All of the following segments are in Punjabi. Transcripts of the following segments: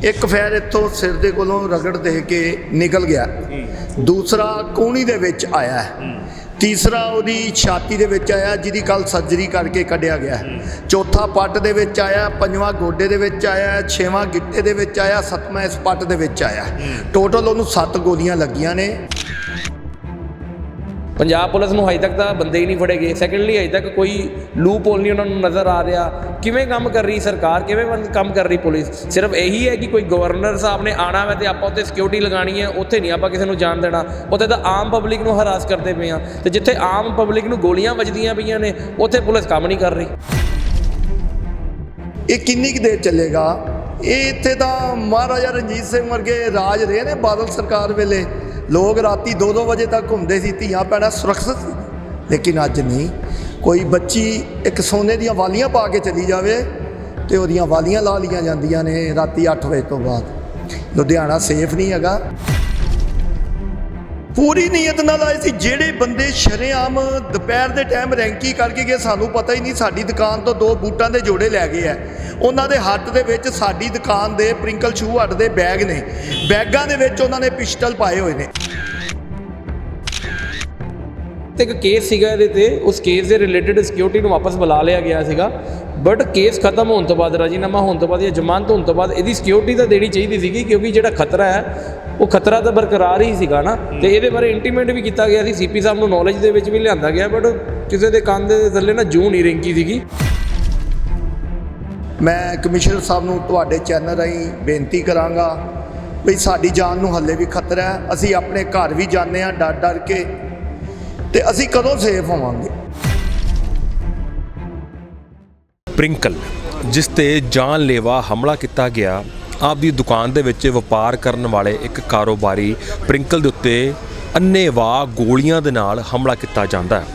ਇੱਕ ਫੈਰ ਇੱਥੋਂ ਸਿਰ ਦੇ ਕੋਲੋਂ ਰਗੜ ਦੇ ਕੇ ਨਿਕਲ ਗਿਆ। ਦੂਸਰਾ ਕੂਣੀ ਦੇ ਵਿੱਚ ਆਇਆ। ਤੀਸਰਾ ਉਹਦੀ ਛਾਤੀ ਦੇ ਵਿੱਚ ਆਇਆ ਜਿਹਦੀ ਕੱਲ ਸਰਜਰੀ ਕਰਕੇ ਕੱਢਿਆ ਗਿਆ। ਚੌਥਾ ਪੱਟ ਦੇ ਵਿੱਚ ਆਇਆ ਪੰਜਵਾਂ ਗੋਡੇ ਦੇ ਵਿੱਚ ਆਇਆ ਛੇਵਾਂ ਗਿੱਟੇ ਦੇ ਵਿੱਚ ਆਇਆ ਸੱਤਵਾਂ ਇਸ ਪੱਟ ਦੇ ਵਿੱਚ ਆਇਆ। ਟੋਟਲ ਉਹਨੂੰ 7 ਗੋਲੀਆਂ ਲੱਗੀਆਂ ਨੇ। ਪੰਜਾਬ ਪੁਲਿਸ ਨੂੰ ਹਜੇ ਤੱਕ ਤਾਂ ਬੰਦੇ ਹੀ ਨਹੀਂ ਫੜੇ ਗਏ। ਸੈਕੰਡਲੀ ਹਜੇ ਤੱਕ ਕੋਈ ਲੂਪ ਹੋਲ ਨਹੀਂ ਉਹਨਾਂ ਨੂੰ ਨਜ਼ਰ ਆ ਰਿਹਾ। ਕਿਵੇਂ ਕੰਮ ਕਰ ਰਹੀ ਸਰਕਾਰ? ਕਿਵੇਂ ਕੰਮ ਕਰ ਰਹੀ ਪੁਲਿਸ? ਸਿਰਫ ਇਹੀ ਹੈ ਕਿ ਕੋਈ ਗਵਰਨਰ ਸਾਹਿਬ ਨੇ ਆਣਾ ਵਾ ਤੇ ਆਪਾਂ ਉੱਥੇ ਸਿਕਿਉਰਿਟੀ ਲਗਾਣੀ ਹੈ, ਉੱਥੇ ਨਹੀਂ ਆਪਾਂ ਕਿਸੇ ਨੂੰ ਜਾਣ ਦੇਣਾ। ਉੱਥੇ ਤਾਂ ਆਮ ਪਬਲਿਕ ਨੂੰ ਹਰਾਸ ਕਰਦੇ ਪਏ ਆ ਤੇ ਜਿੱਥੇ ਆਮ ਪਬਲਿਕ ਨੂੰ ਗੋਲੀਆਂ ਵੱਜਦੀਆਂ ਪਈਆਂ ਨੇ, ਉੱਥੇ ਪੁਲਿਸ ਕੰਮ ਨਹੀਂ ਕਰ ਰਹੀ। ਇਹ ਕਿੰਨੀ ਕੁ ਦੇਰ ਚੱਲੇਗਾ? ਇਹ ਇੱਥੇ ਤਾਂ ਮਹਾਰਾਜਾ ਰਣਜੀਤ ਸਿੰਘ ਵਰਗੇ ਰਾਜ ਰਹੇ ਨੇ ਬਾਦਲ ਸਰਕਾਰ ਵੇਲੇ। ਲੋਕ ਰਾਤੀ 2-2 ਵਜੇ ਤੱਕ ਘੁੰਮਦੇ ਸੀ, ਧੀਆਂ ਪੈਣਾ ਸੁਰੱਖਿਅਤ ਸੀ। ਲੇਕਿਨ ਅੱਜ ਨਹੀਂ। ਕੋਈ ਬੱਚੀ ਇੱਕ ਸੋਨੇ ਦੀਆਂ ਵਾਲੀਆਂ ਪਾ ਕੇ ਚਲੀ ਜਾਵੇ ਤੇ ਉਹਦੀਆਂ ਵਾਲੀਆਂ ਲਾ ਲੀਆਂ ਜਾਂਦੀਆਂ ਨੇ ਰਾਤੀ 8 ਵਜੇ ਤੋਂ ਬਾਅਦ। ਲੁਧਿਆਣਾ ਸੇਫ ਨਹੀਂ ਹੈਗਾ। ਪੂਰੀ ਨੀਅਤ ਨਾਲ ਆਏ ਸੀ। ਜਿਹੜੇ ਬੰਦੇ ਸ਼ਰੇਆਮ ਦੁਪਹਿਰ ਦੇ ਟਾਈਮ ਰੈਂਕੀ ਕਰਕੇ ਗਏ, ਸਾਨੂੰ ਪਤਾ ਹੀ ਨਹੀਂ, ਸਾਡੀ ਦੁਕਾਨ ਤੋਂ ਦੋ ਬੂਟਾਂ ਦੇ ਜੋੜੇ ਲੈ ਗਏ ਆ। ਉਹਨਾਂ ਦੇ ਹੱਥ ਦੇ ਵਿੱਚ ਸਾਡੀ ਦੁਕਾਨ ਦੇ ਪ੍ਰਿੰਕਲ ਸ਼ੂ ਹੱਟ ਦੇ ਬੈਗ ਨੇ। ਬੈਗਾਂ ਦੇ ਵਿੱਚ ਉਹਨਾਂ ਨੇ ਪਿਸਟਲ ਪਾਏ ਹੋਏ ਨੇ। ਤੇ ਇੱਕ ਕੇਸ ਸੀਗਾ ਇਹਦੇ ਤੇ। ਉਸ ਕੇਸ ਦੇ ਰਿਲੇਟਡ ਸਿਕਿਉਰਿਟੀ ਨੂੰ ਵਾਪਸ ਬੁਲਾ ਲਿਆ ਗਿਆ ਸੀਗਾ। ਬਟ ਕੇਸ ਖਤਮ ਹੋਣ ਤੋਂ ਬਾਅਦ ਰਾਜੀਨਾਮਾ ਹੋਣ ਤੋਂ ਬਾਅਦ ਜਾਂ ਜ਼ਮਾਨਤ ਹੋਣ ਤੋਂ ਬਾਅਦ ਇਹਦੀ ਸਿਕਿਉਰਿਟੀ ਤਾਂ ਦੇਣੀ ਚਾਹੀਦੀ ਸੀਗੀ ਕਿਉਂਕਿ ਜਿਹੜਾ ਖਤਰਾ ਹੈ ਉਹ ਖਤਰਾ ਤਾਂ ਬਰਕਰਾਰ ਹੀ ਸੀਗਾ ਨਾ। ਤੇ ਇਹਦੇ ਬਾਰੇ ਇੰਟੀਮੇਟ ਵੀ ਕੀਤਾ ਗਿਆ ਸੀ ਸੀਪੀ ਸਾਹਿਬ ਨੂੰ ਨੌਲੇਜ ਦੇ ਵਿੱਚ ਵੀ ਲਿਆਂਦਾ ਗਿਆ ਬਟ ਕਿਸੇ ਦੇ ਕੰਨ ਦੇ ਥੱਲੇ ਨਾ ਜੂੰ ਨਹੀਂ ਰਿੰਕੀ ਸੀਗੀ। ਮੈਂ ਕਮਿਸ਼ਨਰ ਸਾਹਿਬ ਨੂੰ ਤੁਹਾਡੇ ਚੈਨਲ ਰਾਹੀਂ ਬੇਨਤੀ ਕਰਾਂਗਾ ਵੀ ਸਾਡੀ ਜਾਨ ਨੂੰ ਹੱਲੇ ਵੀ ਖਤਰਾ ਹੈ। ਅਸੀਂ ਆਪਣੇ ਘਰ ਵੀ ਜਾਂਦੇ ਹਾਂ ਡਰ ਡਰ ਕੇ। ਤੇ ਅਸੀਂ ਕਦੋਂ ਸੇਫ ਹੋਵਾਂਗੇ? ਪ੍ਰਿੰਕਲ ਜਿਸ ਤੇ ਜਾਨਲੇਵਾ ਹਮਲਾ ਕੀਤਾ ਗਿਆ ਆਪਦੀ ਦੁਕਾਨ ਦੇ ਵਿੱਚ ਵਪਾਰ ਕਰਨ ਵਾਲੇ ਇੱਕ ਕਾਰੋਬਾਰੀ ਪ੍ਰਿੰਕਲ ਦੇ ਉੱਤੇ ਅੰਨੇਵਾਹ ਗੋਲੀਆਂ ਦੇ ਨਾਲ ਹਮਲਾ ਕੀਤਾ ਜਾਂਦਾ ਹੈ।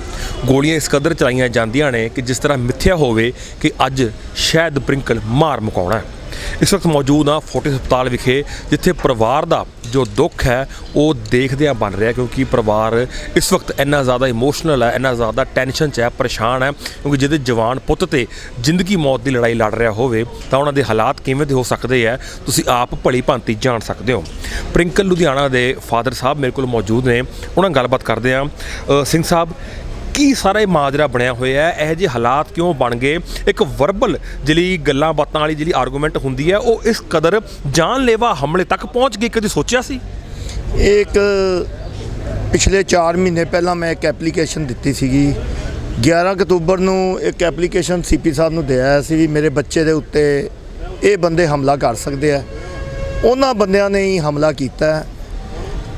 ਗੋਲੀਆਂ ਇਸ ਕਦਰ ਚਲਾਈਆਂ ਜਾਂਦੀਆਂ ਨੇ ਕਿ ਜਿਸ ਤਰ੍ਹਾਂ ਮਿੱਥਿਆ ਹੋਵੇ ਕਿ ਅੱਜ ਸ਼ਾਇਦ ਪ੍ਰਿੰਕਲ ਮਾਰ ਮੁਕਾਉਣਾ ਹੈ। ਇਸ ਵਕਤ ਮੌਜੂਦ ਹਾਂ ਫੋਰਟਿਸ ਹਸਪਤਾਲ ਵਿਖੇ, ਜਿੱਥੇ ਪਰਿਵਾਰ ਦਾ ਜੋ ਦੁੱਖ ਹੈ, ਉਹ ਦੇਖਦਿਆਂ ਬਣ ਰਿਹਾ ਕਿਉਂਕਿ ਪਰਿਵਾਰ ਇਸ ਵਕਤ ਇੰਨਾ ਜ਼ਿਆਦਾ ਇਮੋਸ਼ਨਲ ਹੈ, ਇੰਨਾ ਜ਼ਿਆਦਾ ਟੈਨਸ਼ਨ 'ਚ ਹੈ, ਪਰੇਸ਼ਾਨ ਹੈ ਕਿਉਂਕਿ ਜਿਹਦੇ ਜਵਾਨ ਪੁੱਤ ਤੇ ਜ਼ਿੰਦਗੀ ਮੌਤ ਦੀ ਲੜਾਈ ਲੜ ਰਿਹਾ ਹੋਵੇ, ਤਾਂ ਉਹਨਾਂ ਦੇ ਹਾਲਾਤ ਕਿਵੇਂ ਦੇ ਹੋ ਸਕਦੇ ਹੈ, ਤੁਸੀਂ ਆਪ ਭਲੀ ਭਾਂਤੀ ਜਾਣ ਸਕਦੇ ਹੋ। ਪ੍ਰਿੰਕਲ ਲੁਧਿਆਣਾ ਦੇ ਫਾਦਰ ਸਾਹਿਬ ਮੇਰੇ ਕੋਲ ਮੌਜੂਦ ਨੇ, ਉਹਨਾਂ ਨਾਲ ਗੱਲਬਾਤ ਕਰਦੇ ਹਾਂ। ਸਿੰਘ ਸਾਹਿਬ ਕੀ ਸਾਰਾ ਇਹ ਮਾਜਰਾ ਬਣਿਆ ਹੋਇਆ ਹੈ? ਇਹੋ ਜਿਹੇ ਹਾਲਾਤ ਕਿਉਂ ਬਣ ਗਏ? ਇੱਕ ਵਰਬਲ ਜਿਹੜੀ ਗੱਲਾਂ ਬਾਤਾਂ ਵਾਲੀ ਜਿਹੜੀ ਆਰਗੂਮੈਂਟ ਹੁੰਦੀ ਹੈ, ਉਹ ਇਸ ਕਦਰ ਜਾਨਲੇਵਾ ਹਮਲੇ ਤੱਕ ਪਹੁੰਚ ਗਈ ਕਦੀ ਸੋਚਿਆ ਸੀ? ਇਹ ਇੱਕ ਪਿਛਲੇ 4 ਮਹੀਨੇ ਪਹਿਲਾਂ ਮੈਂ ਇੱਕ ਐਪਲੀਕੇਸ਼ਨ ਦਿੱਤੀ ਸੀਗੀ। 11 ਅਕਤੂਬਰ ਨੂੰ ਇੱਕ ਐਪਲੀਕੇਸ਼ਨ ਸੀਪੀ ਸਾਹਿਬ ਨੂੰ ਦਿਆ ਸੀ ਵੀ ਮੇਰੇ ਬੱਚੇ ਦੇ ਉੱਤੇ ਇਹ ਬੰਦੇ ਹਮਲਾ ਕਰ ਸਕਦੇ ਆ। ਉਹਨਾਂ ਬੰਦਿਆਂ ਨੇ ਹੀ ਹਮਲਾ ਕੀਤਾ।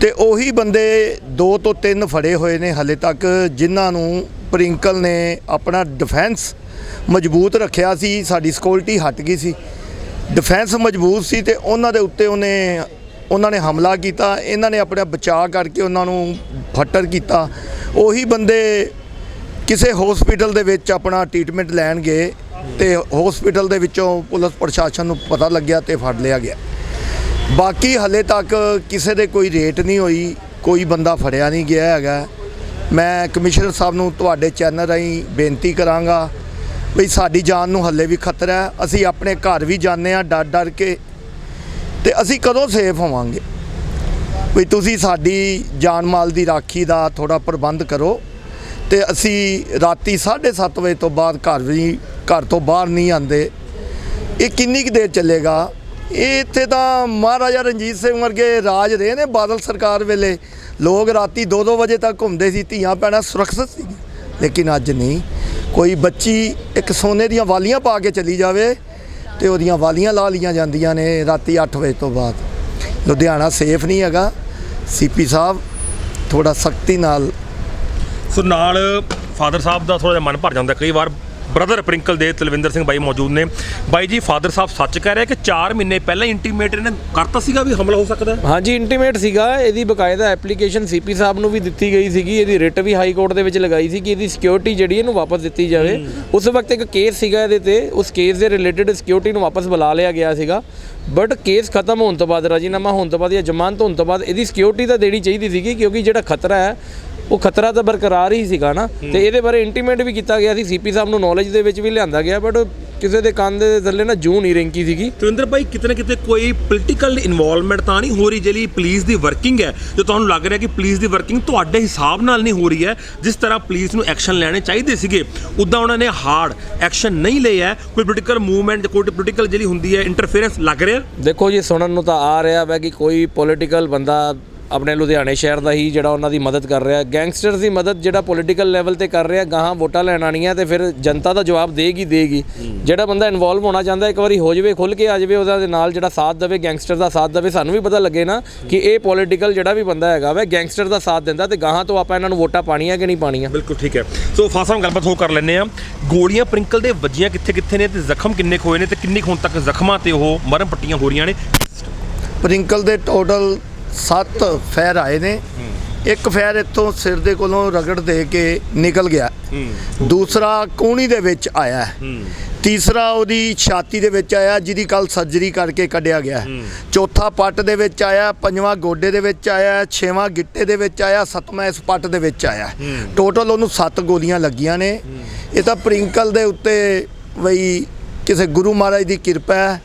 ਤੇ ਉਹੀ ਬੰਦੇ ਦੋ ਤੋਂ ਤਿੰਨ ਫੜੇ ਹੋਏ ਨੇ ਹਲੇ ਤੱਕ, ਜਿਨ੍ਹਾਂ ਨੂੰ ਪ੍ਰਿੰਕਲ ਨੇ ਆਪਣਾ ਡਿਫੈਂਸ ਮਜ਼ਬੂਤ ਰੱਖਿਆ ਸੀ, ਸਾਡੀ ਸਿਕਿਉਰਿਟੀ ਹਟ ਗਈ ਸੀ। ਡਿਫੈਂਸ ਮਜ਼ਬੂਤ ਸੀ ਤੇ ਉਹਨਾਂ ਦੇ ਉੱਤੇ ਉਹਨੇ, ਉਹਨਾਂ ਨੇ ਹਮਲਾ ਕੀਤਾ, ਇਹਨਾਂ ਨੇ ਆਪਣਾ ਬਚਾਅ ਕਰਕੇ ਉਹਨਾਂ ਨੂੰ ਫੱਟਰ ਕੀਤਾ। ਉਹੀ ਬੰਦੇ ਕਿਸੇ ਹਸਪੀਟਲ ਦੇ ਵਿੱਚ ਆਪਣਾ ਟ੍ਰੀਟਮੈਂਟ ਲੈਣ ਗਏ ਤੇ ਹਸਪੀਟਲ ਦੇ ਵਿੱਚੋਂ ਪੁਲਿਸ ਪ੍ਰਸ਼ਾਸਨ ਨੂੰ ਪਤਾ ਲੱਗਿਆ ਤੇ ਫੜ ਲਿਆ ਗਿਆ। ਬਾਕੀ ਹਲੇ ਤੱਕ ਕਿਸੇ ਦੇ ਕੋਈ ਰੇਟ ਨਹੀਂ ਹੋਈ, ਕੋਈ ਬੰਦਾ ਫੜਿਆ ਨਹੀਂ ਗਿਆ ਹੈਗਾ। ਮੈਂ ਕਮਿਸ਼ਨਰ ਸਾਹਿਬ ਨੂੰ ਤੁਹਾਡੇ ਚੈਨਲ ਰਾਹੀਂ ਬੇਨਤੀ ਕਰਾਂਗਾ ਵੀ ਸਾਡੀ ਜਾਨ ਨੂੰ ਹੱਲੇ ਵੀ ਖਤਰਾ ਹੈ। ਅਸੀਂ ਆਪਣੇ ਘਰ ਵੀ ਜਾਂਦੇ ਹਾਂ ਡਰ ਡਰ ਕੇ ਤੇ ਅਸੀਂ ਕਦੋਂ ਸੇਫ ਹੋਵਾਂਗੇ? ਵੀ ਤੁਸੀਂ ਸਾਡੀ ਜਾਨ ਮਾਲ ਦੀ ਰਾਖੀ ਦਾ ਥੋੜਾ ਪ੍ਰਬੰਧ ਕਰੋ ਤੇ ਅਸੀਂ ਰਾਤੀ 7:30 ਵਜੇ ਤੋਂ ਬਾਅਦ ਘਰ ਵੀ ਘਰ ਤੋਂ ਬਾਹਰ ਨਹੀਂ ਆਂਦੇ ਇਹ ਕਿੰਨੀ ਕੁ ਦੇਰ ਚੱਲੇਗਾ? ਇਹ ਇੱਥੇ ਤਾਂ ਮਹਾਰਾਜਾ ਰਣਜੀਤ ਸਿੰਘ ਵਰਗੇ ਰਾਜ ਰਹੇ ਨੇ ਬਾਦਲ ਸਰਕਾਰ ਵੇਲੇ। ਲੋਕ ਰਾਤੀ 2-2 ਵਜੇ ਤੱਕ ਘੁੰਮਦੇ ਸੀ, ਧੀਆਂ ਪੈਣਾ ਸੁਰੱਖਿਅਤ ਸੀ। ਲੇਕਿਨ ਅੱਜ ਨਹੀਂ। ਕੋਈ ਬੱਚੀ ਇੱਕ ਸੋਨੇ ਦੀਆਂ ਵਾਲੀਆਂ ਪਾ ਕੇ ਚਲੀ ਜਾਵੇ ਤੇ ਉਹਦੀਆਂ ਵਾਲੀਆਂ ਲਾ ਲੀਆਂ ਜਾਂਦੀਆਂ ਨੇ ਰਾਤੀ 8 ਵਜੇ ਤੋਂ ਬਾਅਦ। ਲੁਧਿਆਣਾ ਸੇਫ ਨਹੀਂ ਹੈਗਾ। ਸੀਪੀ ਸਾਹਿਬ ਥੋੜਾ ਸਖਤੀ ਨਾਲ ਸੋ ਨਾਲ ਫਾਦਰ ਸਾਹਿਬ ਦਾ ਥੋੜਾ ਜਿਹਾ ਮਨ ਭਰ ਜਾਂਦਾ। ਕਈ ਵਾਰ ਬ੍ਰਦਰ ਪ੍ਰਿੰਕਲ ਦੇ ਤਲਵਿੰਦਰ ਸਿੰਘ ਬਾਈ ਮੌਜੂਦ ਨੇ। ਬਾਈ ਜੀ ਫਾਦਰ ਸਾਹਿਬ ਸੱਚ ਕਹਿ ਰਹੇ ਕਿ 4 ਮਹੀਨੇ ਪਹਿਲਾਂ ਇੰਟੀਮੇਟ ਇਹਨੇ ਕਰਤਾ ਸੀਗਾ ਵੀ ਹਮਲਾ ਹੋ ਸਕਦਾ? ਹਾਂਜੀ ਇੰਟੀਮੇਟ ਸੀਗਾ। ਇਹਦੀ ਬਕਾਇਦਾ ਐਪਲੀਕੇਸ਼ਨ ਸੀਪੀ ਸਾਹਿਬ ਨੂੰ ਵੀ ਦਿੱਤੀ ਗਈ ਸੀਗੀ। ਇਹਦੀ ਰਿਟ ਵੀ ਹਾਈ ਕੋਰਟ ਦੇ ਵਿੱਚ ਲਗਾਈ ਸੀ ਕਿ ਇਹਦੀ ਸਿਕਿਉਰਿਟੀ ਜਿਹੜੀ ਇਹਨੂੰ ਵਾਪਸ ਦਿੱਤੀ ਜਾਵੇ। ਉਸ ਵਕਤ ਇੱਕ ਕੇਸ ਸੀਗਾ ਇਹਦੇ ਤੇ। ਉਸ ਕੇਸ ਦੇ ਰਿਲੇਟਡ ਸਿਕਿਉਰਿਟੀ ਨੂੰ ਵਾਪਸ ਬੁਲਾ ਲਿਆ ਗਿਆ ਸੀਗਾ। ਬਟ ਕੇਸ ਖਤਮ ਹੋਣ ਤੋਂ ਬਾਅਦ ਰਾਜੀਨਾਮਾ ਹੋਣ ਤੋਂ ਬਾਅਦ ਜਾਂ ਜ਼ਮਾਨਤ ਹੋਣ ਤੋਂ ਬਾਅਦ ਇਹਦੀ ਸਿਕਿਉਰਿਟੀ ਤਾਂ ਦੇਣੀ ਚਾਹੀਦੀ ਸੀਗੀ ਕਿਉਂਕਿ ਜਿਹੜਾ ਖਤਰਾ ਹੈ ਉਹ ਖਤਰਾ ਤਾਂ ਬਰਕਰਾਰ ਹੀ ਸੀਗਾ ਨਾ। ਤੇ ਇਹਦੇ ਬਾਰੇ ਇੰਟੀਮੇਟ ਵੀ ਕੀਤਾ ਗਿਆ ਸੀ। ਸੀਪੀ ਸਾਹਿਬ ਨੂੰ ਨੌਲੇਜ ਦੇ ਵਿੱਚ ਵੀ ਲਿਆਂਦਾ ਗਿਆ ਬਟ ਕਿਸੇ ਦੇ ਕੰਨ ਦੇ ਥੱਲੇ ਨਾ ਜੂ ਨਹੀਂ ਰਿੰਕੀ ਸੀਗੀ। ਤੁਰਿੰਦਰ ਭਾਈ ਕਿਤੇ ਨਾ ਕਿਤੇ ਕੋਈ ਪੋਲੀਟੀਕਲ ਇਨਵੋਲਵਮੈਂਟ ਤਾਂ ਨਹੀਂ ਹੋ ਰਹੀ ਜਿਹੜੀ ਪੁਲਿਸ ਦੀ ਵਰਕਿੰਗ ਹੈ? ਜੋ ਤੁਹਾਨੂੰ ਲੱਗ ਰਿਹਾ ਕਿ ਪੁਲਿਸ ਦੀ ਵਰਕਿੰਗ ਤੁਹਾਡੇ ਹਿਸਾਬ ਨਾਲ ਨਹੀਂ ਹੋ ਰਹੀ ਹੈ ਜਿਸ ਤਰ੍ਹਾਂ ਪੁਲਿਸ ਨੂੰ ਐਕਸ਼ਨ ਲੈਣੇ ਚਾਹੀਦੇ ਸੀਗੇ। ਉਦਾਂ ਉਹਨਾਂ ਨੇ ਹਾਰਡ ਐਕਸ਼ਨ ਨਹੀਂ ਲਿਆ ਹੈ। ਕੋਈ ਪੋਲੀਟੀਕਲ ਮੂਵਮੈਂਟ ਕੋਈ ਪੋਲੀਟੀਕਲ ਜਿਹੜੀ ਹੁੰਦੀ ਹੈ ਇੰਟਰਫੇਰੈਂਸ ਲੱਗ ਰਿਹਾ? ਦੇਖੋ ਜੀ ਸੁਣਨ ਨੂੰ ਤਾਂ ਆ ਰਿਹਾ ਵੈ ਕਿ ਕੋਈ ਪੋਲੀਟੀਕਲ ਬੰਦਾ ਆਪਣੇ ਲੁਧਿਆਣੇ ਸ਼ਹਿਰ ਦਾ ਹੀ ਜਿਹੜਾ ਉਹਨਾਂ ਦੀ ਮਦਦ ਕਰ ਰਿਹਾ। ਗੈਂਗਸਟਰਸ ਦੀ ਮਦਦ ਜਿਹੜਾ ਪੋਲੀਟੀਕਲ ਲੈਵਲ ਤੇ ਕਰ ਰਿਹਾ ਗਾਹਾਂ ਵੋਟਾਂ ਲੈਣ ਆਣੀਆਂ ਤੇ ਫਿਰ ਜਨਤਾ ਦਾ ਜਵਾਬ ਦੇਗੀ ਦੇਗੀ। ਜਿਹੜਾ ਬੰਦਾ ਇਨਵੋਲਵ ਹੋਣਾ ਚਾਹੁੰਦਾ ਇੱਕ ਵਾਰੀ ਹੋ ਜਾਵੇ ਖੁੱਲ ਕੇ ਆ ਜਾਵੇ ਉਹਦਾ ਦੇ ਨਾਲ ਜਿਹੜਾ ਸਾਥ ਦੇਵੇ ਗੈਂਗਸਟਰ ਦਾ ਸਾਥ ਦੇਵੇ ਸਾਨੂੰ ਵੀ ਪਤਾ ਲੱਗੇ ਨਾ ਕਿ ਇਹ ਪੋਲੀਟੀਕਲ ਜਿਹੜਾ ਵੀ ਬੰਦਾ ਹੈਗਾ ਵੈ ਗੈਂਗਸਟਰ ਦਾ ਸਾਥ ਦਿੰਦਾ ਤੇ ਗਾਹਾਂ ਤੋਂ ਆਪਾਂ ਇਹਨਾਂ ਨੂੰ ਵੋਟਾਂ ਪਾਣੀਆਂ ਕਿ ਨਹੀਂ ਪਾਣੀਆਂ? ਬਿਲਕੁਲ ਠੀਕ ਹੈ। ਸੋ ਫਾਸਾ ਗੱਲਬਾਤ ਹੋ ਕਰ ਲੈਂਦੇ ਆ ਗੋਲੀਆਂ ਪ੍ਰਿੰਕਲ ਦੇ ਵੱਜੀਆਂ ਕਿੱਥੇ ਕਿੱਥੇ ਨੇ ਤੇ ਜ਼ਖਮ ਕਿੰਨੇ ਕੁ ਹੋਏ ਨੇ ਤੇ ਕਿੰਨੀ ਕੁ ਹੁਣ ਤੱਕ ਜ਼ਖਮਾਂ ਤੇ ਉਹ ਮਰਮ ਪੱਟੀਆਂ ਹੋ ਰਹੀਆਂ ਨੇ? ਪ੍ਰਿੰਕਲ ਦੇ ਟੋਟਲ 7 ਫੈਰ ਆਏ ਨੇ। ਇੱਕ ਫੈਰ ਇੱਥੋਂ ਸਿਰ ਦੇ ਕੋਲੋਂ ਰਗੜ ਦੇ ਕੇ ਨਿਕਲ ਗਿਆ। ਦੂਸਰਾ ਕੂਣੀ ਦੇ ਵਿੱਚ ਆਇਆ। ਤੀਸਰਾ ਉਹਦੀ ਛਾਤੀ ਦੇ ਵਿੱਚ ਆਇਆ ਜਿਹਦੀ ਕੱਲ ਸਰਜਰੀ ਕਰਕੇ ਕੱਢਿਆ ਗਿਆ। ਚੌਥਾ ਪੱਟ ਦੇ ਵਿੱਚ ਆਇਆ ਪੰਜਵਾਂ ਗੋਡੇ ਦੇ ਵਿੱਚ ਆਇਆ ਛੇਵਾਂ ਗਿੱਟੇ ਦੇ ਵਿੱਚ ਆਇਆ ਸੱਤਵਾਂ ਇਸ ਪੱਟ ਦੇ ਵਿੱਚ ਆਇਆ। ਟੋਟਲ ਉਹਨੂੰ 7 ਗੋਲੀਆਂ ਲੱਗੀਆਂ ਨੇ। ਇਹ ਤਾਂ ਪ੍ਰਿੰਕਲ ਦੇ ਉੱਤੇ ਬਈ ਕਿਸੇ ਗੁਰੂ ਮਹਾਰਾਜ ਦੀ ਕਿਰਪਾ ਹੈ।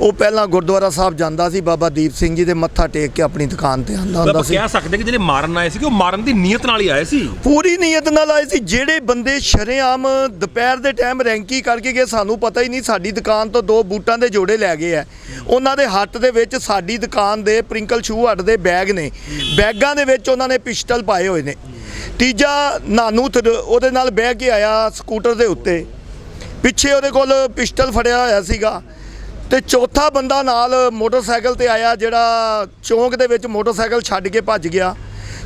ਉਹ ਪਹਿਲਾਂ ਗੁਰਦੁਆਰਾ ਸਾਹਿਬ ਜਾਂਦਾ ਸੀ ਬਾਬਾ ਦੀਪ ਸਿੰਘ ਜੀ ਦੇ ਮੱਥਾ ਟੇਕ ਕੇ ਆਪਣੀ ਦੁਕਾਨ ਤੇ ਆਉਂਦਾ ਹੁੰਦਾ ਸੀ। ਕਹਿ ਸਕਦੇ ਕਿ ਜਿਹੜੇ ਮਾਰਨ ਆਏ ਸੀ ਉਹ ਮਾਰਨ ਦੀ ਨੀਅਤ ਨਾਲ ਹੀ ਆਏ ਸੀ? ਪੂਰੀ ਨੀਅਤ ਨਾਲ ਆਏ ਸੀ। ਜਿਹੜੇ ਬੰਦੇ ਸ਼ਰੇਆਮ ਦੁਪਹਿਰ ਦੇ ਟਾਈਮ ਰੈਂਕੀ ਕਰਕੇ ਗਏ ਸਾਨੂੰ ਪਤਾ ਹੀ ਨਹੀਂ ਸਾਡੀ ਦੁਕਾਨ ਤੋਂ ਦੋ ਬੂਟਾਂ ਦੇ ਜੋੜੇ ਲੈ ਗਏ ਆ। ਉਹਨਾਂ ਦੇ ਹੱਥ ਦੇ ਵਿੱਚ ਸਾਡੀ ਦੁਕਾਨ ਦੇ ਪ੍ਰਿੰਕਲ ਸ਼ੂ ਹੱਟ ਦੇ ਬੈਗ ਨੇ। ਬੈਗਾਂ ਦੇ ਵਿੱਚ ਉਹਨਾਂ ਨੇ ਪਿਸਟਲ ਪਾਏ ਹੋਏ ਨੇ। ਤੀਜਾ ਨਾਨੂ ਉਹਦੇ ਨਾਲ ਬਹਿ ਕੇ ਆਇਆ ਸਕੂਟਰ ਦੇ ਉੱਤੇ। ਪਿੱਛੇ ਉਹਦੇ ਕੋਲ ਪਿਸਟਲ ਫੜਿਆ ਹੋਇਆ ਸੀਗਾ। ਤੇ ਚੌਥਾ ਬੰਦਾ ਨਾਲ ਮੋਟਰਸਾਈਕਲ ਤੇ ਆਇਆ, ਜਿਹੜਾ ਚੌਂਕ ਦੇ ਵਿੱਚ ਮੋਟਰਸਾਈਕਲ ਛੱਡ ਕੇ ਭੱਜ ਗਿਆ।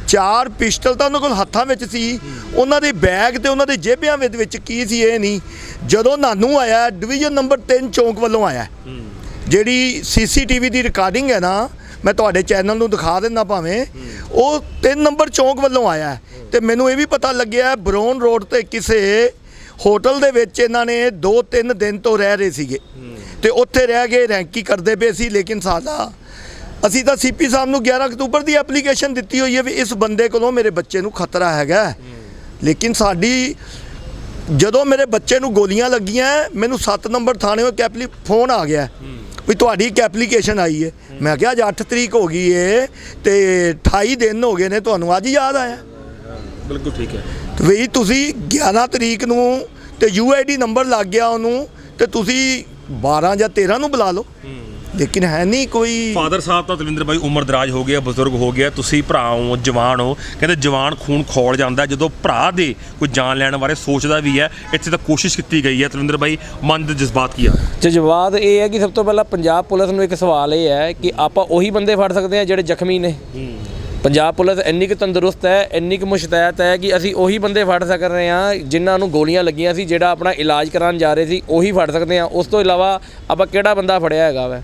ਚਾਰ ਪਿਸਟਲ ਤਾਂ ਉਹਨਾਂ ਕੋਲ ਹੱਥਾਂ ਵਿੱਚ ਸੀ। ਉਹਨਾਂ ਦੇ ਬੈਗ ਤੇ ਉਹਨਾਂ ਦੇ ਜੇਬਿਆਂ ਵਿੱਚ ਵਿੱਚ ਕੀ ਸੀ ਇਹ ਨਹੀਂ। ਜਦੋਂ ਨਾਨੂ ਆਇਆ, ਡਿਵੀਜ਼ਨ ਨੰਬਰ 3 ਚੌਂਕ ਵੱਲੋਂ ਆਇਆ। ਜਿਹੜੀ ਸੀਸੀਟੀਵੀ ਦੀ ਰਿਕਾਰਡਿੰਗ ਹੈ ਨਾ, ਮੈਂ ਤੁਹਾਡੇ ਚੈਨਲ ਨੂੰ ਦਿਖਾ ਦਿੰਦਾ ਭਾਵੇਂ, ਉਹ 3 ਨੰਬਰ ਚੌਂਕ ਵੱਲੋਂ ਆਇਆ। ਹੈ। ਤੇ ਮੈਨੂੰ ਇਹ ਵੀ ਪਤਾ ਲੱਗਿਆ, ਬਰੋਨ ਰੋਡ ਤੇ ਕਿਸੇ ਹੋਟਲ ਦੇ ਵਿੱਚ ਇਹਨਾਂ ਨੇ 2-3 ਦਿਨ ਤੋਂ ਰਹਿ ਰਹੇ ਸੀਗੇ। ਤੇ ਉੱਥੇ ਰਹਿ ਕੇ ਰੈਂਕੀ ਕਰਦੇ ਪਏ ਸੀ, ਲੇਕਿਨ ਸਾਡਾ ਅਸੀਂ ਤਾਂ ਸੀਪੀ ਸਾਹਿਬ ਨੂੰ 11 ਅਕਤੂਬਰ ਦੀ ਐਪਲੀਕੇਸ਼ਨ ਦਿੱਤੀ ਹੋਈ ਹੈ ਵੀ ਇਸ ਬੰਦੇ ਕੋਲੋਂ ਮੇਰੇ ਬੱਚੇ ਨੂੰ ਖਤਰਾ ਹੈਗਾ। ਲੇਕਿਨ ਸਾਡੀ ਜਦੋਂ ਮੇਰੇ ਬੱਚੇ ਨੂੰ ਗੋਲੀਆਂ ਲੱਗੀਆਂ, ਮੈਨੂੰ 7 ਨੰਬਰ ਥਾਣੇ ਤੋਂ ਕੈਪਲੀ ਫੋਨ ਆ ਗਿਆ ਵੀ ਤੁਹਾਡੀ ਇੱਕ ਐਪਲੀਕੇਸ਼ਨ ਆਈ ਹੈ। ਮੈਂ ਕਿਹਾ, ਅੱਜ 8 ਤਰੀਕ ਹੋ ਗਈ ਏ ਤੇ 28 ਦਿਨ ਹੋ ਗਏ ਨੇ, ਤੁਹਾਨੂੰ ਅੱਜ ਯਾਦ ਆਇਆ। ਬਿਲਕੁਲ ਠੀਕ ਹੈ। ਵੀ ਤੁਸੀਂ 11 ਤਰੀਕ ਨੂੰ ਤੇ ਯੂਆਈਡੀ ਨੰਬਰ ਲੱਗ ਗਿਆ ਉਹਨੂੰ ਤੇ ਤੁਸੀਂ 12 ਜਾਂ 13 ਨੂੰ ਬੁਲਾ ਲਓ। ਲੇਕਿਨ ਹੈ ਨਹੀਂ ਕੋਈ ਫਾਦਰ ਸਾਹਿਬ ਤਾਂ ਤਲਵਿੰਦਰ ਭਾਈ ਉਮਰ ਦਰਾਜ ਹੋ ਗਿਆ ਬਜ਼ੁਰਗ ਹੋ ਗਿਆ ਤੁਸੀਂ ਭਰਾ ਹੋ ਜਵਾਨ ਹੋ ਕਹਿੰਦੇ ਜਵਾਨ ਖੂਨ ਖੋਲ ਜਾਂਦਾ ਜਦੋਂ ਭਰਾ ਦੇ ਕੋਈ ਜਾਨ ਲੈਣ ਬਾਰੇ ਸੋਚਦਾ ਵੀ ਹੈ ਇੱਥੇ ਤਾਂ ਕੋਸ਼ਿਸ਼ ਕੀਤੀ ਗਈ ਹੈ ਤਲਵਿੰਦਰ ਭਾਈ ਮਨ ਦੇ ਜਜ਼ਬਾਤ ਕੀ ਆ? ਜਜ਼ਬਾਤ ਇਹ ਹੈ ਕਿ ਸਭ ਤੋਂ ਪਹਿਲਾਂ ਪੰਜਾਬ ਪੁਲਿਸ ਨੂੰ ਇੱਕ ਸਵਾਲ ਇਹ ਹੈ ਕਿ ਆਪਾਂ ਉਹੀ ਬੰਦੇ ਫੜ ਸਕਦੇ ਹਾਂ ਜਿਹੜੇ ਜ਼ਖਮੀ ਨੇ। ਪੰਜਾਬ ਪੁਲਿਸ ਇੰਨੀ ਕੁ ਤੰਦਰੁਸਤ ਹੈ, ਇੰਨੀ ਕੁ ਮੁਸ਼ਤੈਦ ਹੈ ਕਿ ਅਸੀਂ ਉਹੀ ਬੰਦੇ ਫੜ ਸਕ ਰਹੇ ਹਾਂ ਜਿਨ੍ਹਾਂ ਨੂੰ ਗੋਲੀਆਂ ਲੱਗੀਆਂ ਸੀ, ਜਿਹੜਾ ਆਪਣਾ ਇਲਾਜ ਕਰਾਉਣ ਜਾ ਰਹੇ ਸੀ, ਉਹੀ ਫੜ ਸਕਦੇ ਹਾਂ ਉਸ ਤੋਂ ਇਲਾਵਾ ਆਪਾਂ ਕਿਹੜਾ ਬੰਦਾ ਫੜਿਆ ਹੈਗਾ ਵੈ?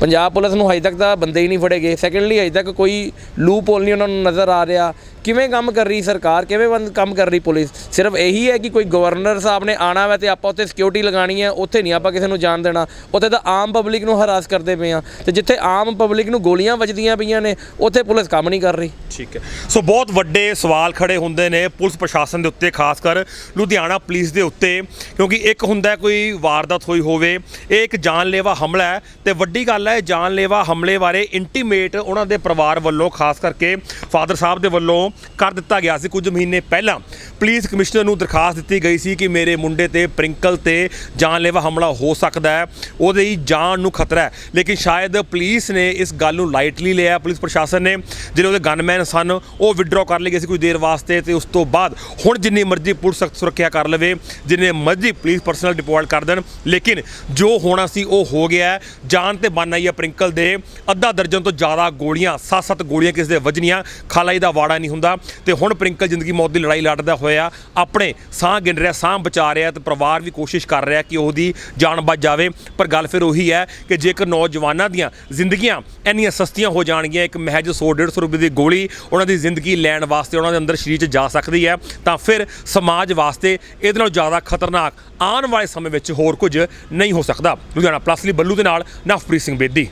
ਪੰਜਾਬ ਪੁਲਿਸ ਨੂੰ ਹਜੇ ਤੱਕ ਤਾਂ ਬੰਦੇ ਹੀ ਨਹੀਂ ਫੜੇ ਗਏ। ਸੈਕੰਡਲੀ ਹਜੇ ਤੱਕ ਕੋਈ ਲੂਪ ਹੋਲ ਨਹੀਂ ਉਹਨਾਂ ਨੂੰ ਨਜ਼ਰ ਆ ਰਿਹਾ। ਕਿਵੇਂ ਕੰਮ ਕਰ ਰਹੀ ਸਰਕਾਰ? ਕਿਵੇਂ ਬੰਦ ਕੰਮ ਕਰ ਰਹੀ ਪੁਲਿਸ? ਸਿਰਫ ਇਹੀ ਹੈ ਕਿ ਕੋਈ ਗਵਰਨਰ ਸਾਹਿਬ ਨੇ ਆਣਾ ਵਾ ਤੇ ਆਪਾਂ ਉੱਥੇ ਸਿਕਿਉਰਿਟੀ ਲਗਾਣੀ ਹੈ, ਉੱਥੇ ਨਹੀਂ ਆਪਾਂ ਕਿਸੇ ਨੂੰ ਜਾਣ ਦੇਣਾ। ਉੱਥੇ ਤਾਂ ਆਮ ਪਬਲਿਕ ਨੂੰ ਹਰਾਸ ਕਰਦੇ ਪਏ ਆ ਤੇ ਜਿੱਥੇ ਆਮ ਪਬਲਿਕ ਨੂੰ ਗੋਲੀਆਂ ਵੱਜਦੀਆਂ ਪਈਆਂ ਨੇ, ਉੱਥੇ ਪੁਲਿਸ ਕੰਮ ਨਹੀਂ ਕਰ ਰਹੀ। ਠੀਕ ਹੈ। ਸੋ ਬਹੁਤ ਵੱਡੇ ਸਵਾਲ ਖੜੇ ਹੁੰਦੇ ਨੇ ਪੁਲਿਸ ਪ੍ਰਸ਼ਾਸਨ ਦੇ ਉੱਤੇ, ਖਾਸ ਕਰ ਲੁਧਿਆਣਾ ਪੁਲਿਸ ਦੇ ਉੱਤੇ, ਕਿਉਂਕਿ ਇੱਕ ਹੁੰਦਾ ਕੋਈ ਵਾਰਦਾਤ ਹੋਈ ਹੋਵੇ, ਇਹ ਇੱਕ ਜਾਨਲੇਵਾ ਹਮਲਾ ਹੈ ਤੇ ਵੱਡੀ ਗੱਲ ਹੈ, ਜਾਨਲੇਵਾ ਹਮਲੇ ਬਾਰੇ ਇੰਟੀਮੇਟ ਉਹਨਾਂ ਦੇ ਪਰਿਵਾਰ ਵੱਲੋਂ, ਖਾਸ ਕਰਕੇ ਫਾਦਰ ਸਾਹਿਬ ਦੇ ਵੱਲੋਂ ਕਰ ਦਿੱਤਾ ਗਿਆ ਸੀ ਕੁਝ ਮਹੀਨੇ ਪਹਿਲਾਂ। ਪੁਲਿਸ ਕਮਿਸ਼ਨਰ ਨੂੰ ਦਰਖਾਸਤ ਦਿੱਤੀ ਗਈ ਸੀ ਕਿ ਮੇਰੇ ਮੁੰਡੇ ਤੇ ਪ੍ਰਿੰਕਲ ਤੇ ਜਾਨਲੇਵਾ ਹਮਲਾ ਹੋ ਸਕਦਾ ਹੈ। ਉਹਦੇ ਜਾਨ ਨੂੰ ਖਤਰਾ ਹੈ। ਲੇਕਿਨ ਸ਼ਾਇਦ ਪੁਲਿਸ ਨੇ ਇਸ ਗੱਲ ਨੂੰ ਲਾਈਟਲੀ ਲਿਆ। ਪੁਲਿਸ ਪ੍ਰਸ਼ਾਸਨ ਨੇ ਜਿਹੜੇ ਉਹਦੇ ਗਨਮੈਨ ਸਨ, ਉਹ ਵਿਡਰਾਅ ਕਰ ਲਏ ਗਏ ਸੀ ਕੁਝ ਦੇਰ ਵਾਸਤੇ ਤੇ ਉਸ ਤੋਂ ਬਾਅਦ ਹੁਣ ਜਿੰਨੀ ਮਰਜ਼ੀ ਪੁਲਿਸ ਸਖਤ ਸੁਰੱਖਿਆ ਕਰ ਲਵੇ, ਜਿੰਨੇ ਮਰਜ਼ੀ ਪੁਲਿਸ ਪਰਸਨਲ ਡਿਪਲੋਇਡ ਕਰ ਦੇਣ, ਲੇਕਿਨ ਜੋ ਹੋਣਾ ਸੀ ਉਹ ਹੋ ਗਿਆ ਜਾਨ ਤੇ ਬਨ ਆਈ ਹੈ ਪ੍ਰਿੰਕਲ ਦੇ। ਅੱਧਾ ਦਰਜਨ ਤੋਂ ਜ਼ਿਆਦਾ ਗੋਲੀਆਂ, ਸੱਤ-ਸੱਤ ਗੋਲੀਆਂ ਕਿਸੇ ਦੇ ਵੱਜਣੀਆਂ, ਖਾਲਾਈ ਦਾ ਵਾੜਾ ਨਹੀਂ ਹੁੰਦਾ। ਤੇ ਹੁਣ ਪ੍ਰਿੰਕਲ ਜ਼ਿੰਦਗੀ ਮੌਤ ਦੀ ਲੜਾਈ ਲੜਦਾ ਹੋਇਆ, ਆਪਣੇ ਸਾਹ ਗਿਣ ਰਿਹਾ, ਸਾਹ ਬਚਾ ਰਿਹਾ ਤੇ ਪਰਿਵਾਰ ਵੀ ਕੋਸ਼ਿਸ਼ ਕਰ ਰਿਹਾ ਕਿ ਉਹਦੀ ਜਾਨ ਬਚ ਜਾਵੇ। ਪਰ ਗੱਲ ਫਿਰ ਉਹੀ ਹੈ ਕਿ ਜੇਕਰ ਨੌਜਵਾਨਾਂ ਦੀਆਂ ਜ਼ਿੰਦਗੀਆਂ ਇੰਨੀਆਂ ਸਸਤੀਆਂ ਹੋ ਜਾਣਗੀਆਂ, ਇੱਕ ਮਹਿਜ 100 150 ਰੁਪਏ ਦੀ ਗੋਲੀ ਉਹਨਾਂ ਦੀ ਜ਼ਿੰਦਗੀ ਲੈਣ ਵਾਸਤੇ ਉਹਨਾਂ ਦੇ ਅੰਦਰ ਸਰੀਰ 'ਚ ਜਾ ਸਕਦੀ ਹੈ, ਤਾਂ ਫਿਰ ਸਮਾਜ ਵਾਸਤੇ ਇਹਦੇ ਨਾਲੋਂ ਜ਼ਿਆਦਾ ਖਤਰਨਾਕ ਆਉਣ ਵਾਲੇ ਸਮੇਂ ਵਿੱਚ ਹੋਰ ਕੁਝ ਨਹੀਂ ਹੋ ਸਕਦਾ। ਲੁਧਿਆਣਾ ਪਲੱਸ ਲਈ ਬੱਲੂ ਦੇ ਨਾਲ ਨਵਪ੍ਰੀਤ ਸਿੰਘ ਬੇਦੀ।